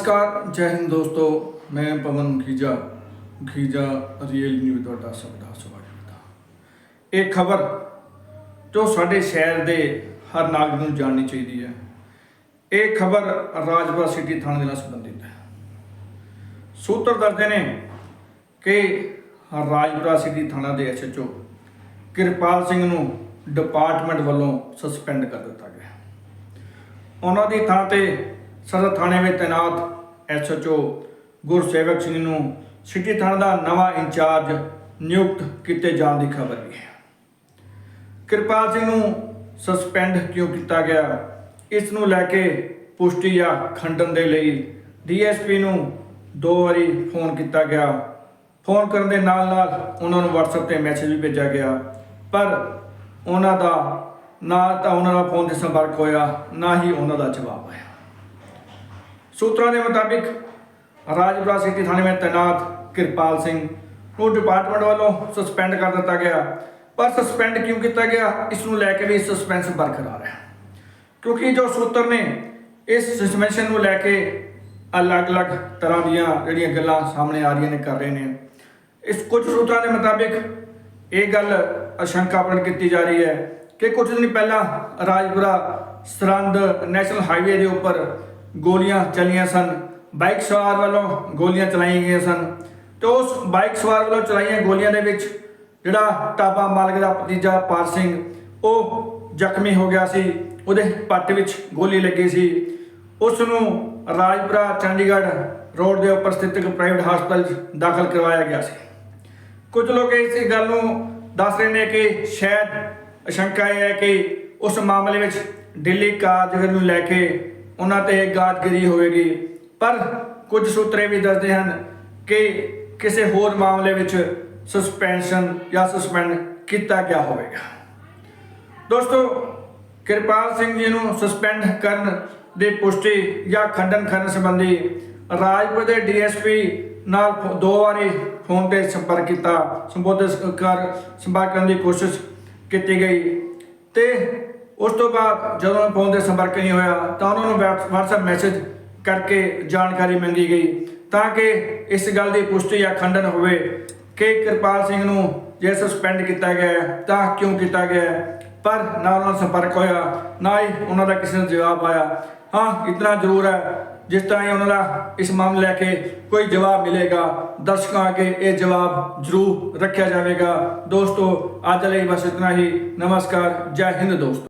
ਨਮਸਕਾਰ, ਜੈ ਹਿੰਦ ਦੋਸਤੋ, ਮੈਂ ਪਵਨ ਖੀਜਾ ਖੀਜਾ ਰੀਅਲ ਨਿਊਜ਼ ਤੁਹਾਡਾ ਸਭ ਦਾ ਸਵਾਗਤ ਹੈ। ਇਹ ਖਬਰ ਜੋ ਸਾਡੇ ਸ਼ਹਿਰ ਦੇ ਹਰ ਨਾਗਰਿਕ ਨੂੰ ਜਾਣਨੀ ਚਾਹੀਦੀ ਹੈ, ਇਹ ਖਬਰ ਰਾਜਪੁਰਾ ਸਿਟੀ ਥਾਣੇ ਦੇ ਨਾਲ ਸੰਬੰਧਿਤ ਹੈ। ਸੂਤਰ ਦੱਸਦੇ ਨੇ ਕਿ ਰਾਜਪੁਰਾ ਸਿਟੀ ਥਾਣਾ ਦੇ ਐਸਐਚਓ ਕਿਰਪਾਲ ਸਿੰਘ ਨੂੰ ਡਿਪਾਰਟਮੈਂਟ ਵੱਲੋਂ ਸਸਪੈਂਡ ਕਰ ਦਿੱਤਾ ਗਿਆ। ਉਹਨਾਂ ਦੀ ਥਾਂ ਤੇ ਸਦਰ ਥਾਣੇ ਵਿੱਚ ਤੈਨਾਤ ਐਸਐਚਓ ਗੁਰਸੇਵਕ ਸਿੰਘ ਨੂੰ ਸਿਟੀ ਥਾਣਾ ਦਾ ਨਵਾਂ ਇੰਚਾਰਜ ਨਿਯੁਕਤ ਕੀਤੇ ਜਾਣ ਦੀ ਖਬਰ ਹੈ। ਕਿਰਪਾਲ ਸਿੰਘ ਨੂੰ ਸਸਪੈਂਡ ਕਿਉਂ ਕੀਤਾ ਗਿਆ? ਇਸ ਨੂੰ ਲੈ ਕੇ ਪੁਸ਼ਟੀ ਜਾਂ ਖੰਡਨ ਦੇ ਲਈ ਡੀਐਸਪੀ ਨੂੰ ਦੋ ਵਾਰੀ ਫੋਨ ਕੀਤਾ ਗਿਆ। ਫੋਨ ਕਰਨ ਦੇ ਨਾਲ ਨਾਲ ਉਹਨਾਂ ਨੂੰ WhatsApp ਤੇ ਮੈਸੇਜ ਵੀ ਭੇਜਿਆ ਗਿਆ। ਪਰ ਉਹਨਾਂ ਦਾ, ਨਾ ਤਾਂ ਉਹਨਾਂ ਦਾ ਫੋਨ ਤੇ ਸੰਪਰਕ ਹੋਇਆ, ਨਾ ਹੀ ਉਹਨਾਂ ਦਾ ਜਵਾਬ ਆਇਆ। ਸੂਤਰਾਂ ਦੇ ਮੁਤਾਬਿਕ ਰਾਜਪੁਰਾ ਸਿਟੀ ਥਾਣੇ ਵਿੱਚ ਤੈਨਾਤ ਕਿਰਪਾਲ ਸਿੰਘ ਨੂੰ ਡਿਪਾਰਟਮੈਂਟ ਵੱਲੋਂ ਸਸਪੈਂਡ ਕਰ ਦਿੱਤਾ ਗਿਆ। ਪਰ ਸਸਪੈਂਡ ਕਿਉਂ ਕੀਤਾ ਗਿਆ? ਇਸ ਨੂੰ ਲੈ ਕੇ ਵੀ ਸਸਪੈਂਸ ਬਰਕਰਾਰ ਹੈ। ਕਿਉਂਕਿ ਜੋ ਸੂਤਰ ਨੇ, ਇਸ ਸਸਪੈਂਸ਼ਨ ਨੂੰ ਲੈ ਕੇ ਅਲੱਗ-ਅਲੱਗ ਤਰ੍ਹਾਂ ਦੀਆਂ ਜਿਹੜੀਆਂ ਗੱਲਾਂ ਸਾਹਮਣੇ ਆ ਰਹੀਆਂ ਨੇ, ਕਰ ਰਹੇ ਨੇ। ਇਸ ਕੁਝ ਸੂਤਰਾਂ ਦੇ ਮੁਤਾਬਿਕ ਇਹ ਗੱਲ ਅਸ਼ੰਕਾ ਪ੍ਰਗਟ ਕੀਤੀ ਜਾ ਰਹੀ ਹੈ ਕਿ ਕੁਝ ਦਿਨ ਪਹਿਲਾਂ ਰਾਜਪੁਰਾ ਸਰੰਦ ਨੈਸ਼ਨਲ ਹਾਈਵੇ ਦੇ ਉੱਪਰ ਗੋਲੀਆਂ ਚੱਲੀਆਂ ਸਨ। ਬਾਈਕ ਸਵਾਰ ਵੱਲੋਂ ਗੋਲੀਆਂ ਚਲਾਈਆਂ ਗਈਆਂ ਸਨ। ਤੇ ਉਸ ਬਾਈਕ ਸਵਾਰ ਵੱਲੋਂ ਚਲਾਈਆਂ ਗੋਲੀਆਂ ਦੇ ਵਿੱਚ ਜਿਹੜਾ ਟਾਬਾ ਮਾਲਕ ਦਾ ਭਤੀਜਾ ਪਾਰ ਸਿੰਘ, ਉਹ ਜ਼ਖਮੀ ਹੋ ਗਿਆ ਸੀ। ਉਹਦੇ ਪੱਟ ਵਿੱਚ ਗੋਲੀ ਲੱਗੀ ਸੀ। ਉਸ ਨੂੰ ਰਾਜਪੁਰਾ ਚੰਡੀਗੜ੍ਹ ਰੋਡ ਦੇ ਉੱਪਰ ਸਥਿਤ ਇੱਕ ਪ੍ਰਾਈਵੇਟ ਹਸਪਤਾਲ 'ਚ ਦਾਖਲ ਕਰਵਾਇਆ ਗਿਆ ਸੀ। ਕੁਝ ਲੋਕ ਇਸ ਗੱਲ ਨੂੰ ਦੱਸ ਰਹੇ ਨੇ ਕਿ ਸ਼ਾਇਦ ਅਸ਼ੰਕਾ ਇਹ ਹੈ ਕਿ ਉਸ ਮਾਮਲੇ ਵਿੱਚ ਦਿੱਲੀ ਕਾਰਜਗਰ ਨੂੰ ਲੈ ਕੇ ਉਹਨਾਂ ਤੇ ਗਾਜਗਰੀ ਹੋਵੇਗੀ। ਪਰ ਕੁਝ ਸੂਤਰੇ ਵੀ ਦੱਸਦੇ ਹਨ ਕਿ ਕਿਸੇ ਹੋਰ ਮਾਮਲੇ ਵਿੱਚ ਸਸਪੈਂਸ਼ਨ ਜਾਂ ਸਸਪੈਂਡ ਕੀਤਾ ਗਿਆ ਹੋਵੇਗਾ। ਦੋਸਤੋ, ਕਿਰਪਾਲ ਸਿੰਘ ਜੀ ਨੂੰ ਸਸਪੈਂਡ ਕਰਨ ਦੇ ਪੁਸ਼ਟੀ ਜਾਂ ਖੰਡਨ ਕਰਨ ਸੰਬੰਧੀ ਰਾਜਪੁਰ ਦੇ ਡੀਐਸਪੀ ਨਾਲ ਫੋ- ਦੋ ਵਾਰੀ ਫੋਨ ਤੇ ਸੰਪਰਕ ਕੀਤਾ, ਸੰਬੋਧਿਤ ਕਰ ਸੰਪਰਕ ਕਰਨ ਦੀ ਕੋਸ਼ਿਸ਼ ਕੀਤੀ ਗਈ। ਤੇ ਉਸ ਤੋਂ ਬਾਅਦ ਜਦੋਂ ਫੋਨ ਤੇ ਸੰਪਰਕ ਨਹੀਂ ਹੋਇਆ ਤਾਂ ਉਹਨਾਂ ਨੂੰ WhatsApp ਮੈਸੇਜ ਕਰਕੇ ਜਾਣਕਾਰੀ ਮੰਗੀ ਗਈ ਤਾਂ ਕਿ ਇਸ ਗੱਲ ਦੀ ਪੁਸ਼ਟੀ ਜਾਂ ਖੰਡਨ ਹੋਵੇ ਕਿ ਕਿਰਪਾਲ ਸਿੰਘ ਨੂੰ ਜੇ ਸਸਪੈਂਡ ਕੀਤਾ ਗਿਆ ਤਾਂ ਕਿਉਂ ਕੀਤਾ ਗਿਆ ਪਰ ਨਾ ਉਹਨਾਂ ਨਾਲ ਸੰਪਰਕ ਹੋਇਆ, ਨਾ ਹੀ ਉਹਨਾਂ ਦਾ ਕਿਸੇ ਦਾ ਜਵਾਬ ਆਇਆ। ਹਾਂ, ਇਤਨਾ ਜ਼ਰੂਰ ਹੈ, ਜਿਸ ਤਰ੍ਹਾਂ ਹੀ ਉਹਨਾਂ ਦਾ ਇਸ ਮਾਮਲੇ ਲੈ ਕੇ ਕੋਈ ਜਵਾਬ ਮਿਲੇਗਾ, ਦਰਸ਼ਕਾਂ ਅੱਗੇ ਇਹ ਜਵਾਬ ਜ਼ਰੂਰ ਰੱਖਿਆ ਜਾਵੇਗਾ। ਦੋਸਤੋ, ਅੱਜ ਲਈ ਬਸ ਇਤਨਾ ਹੀ। ਨਮਸਕਾਰ, ਜੈ ਹਿੰਦ ਦੋਸਤੋ।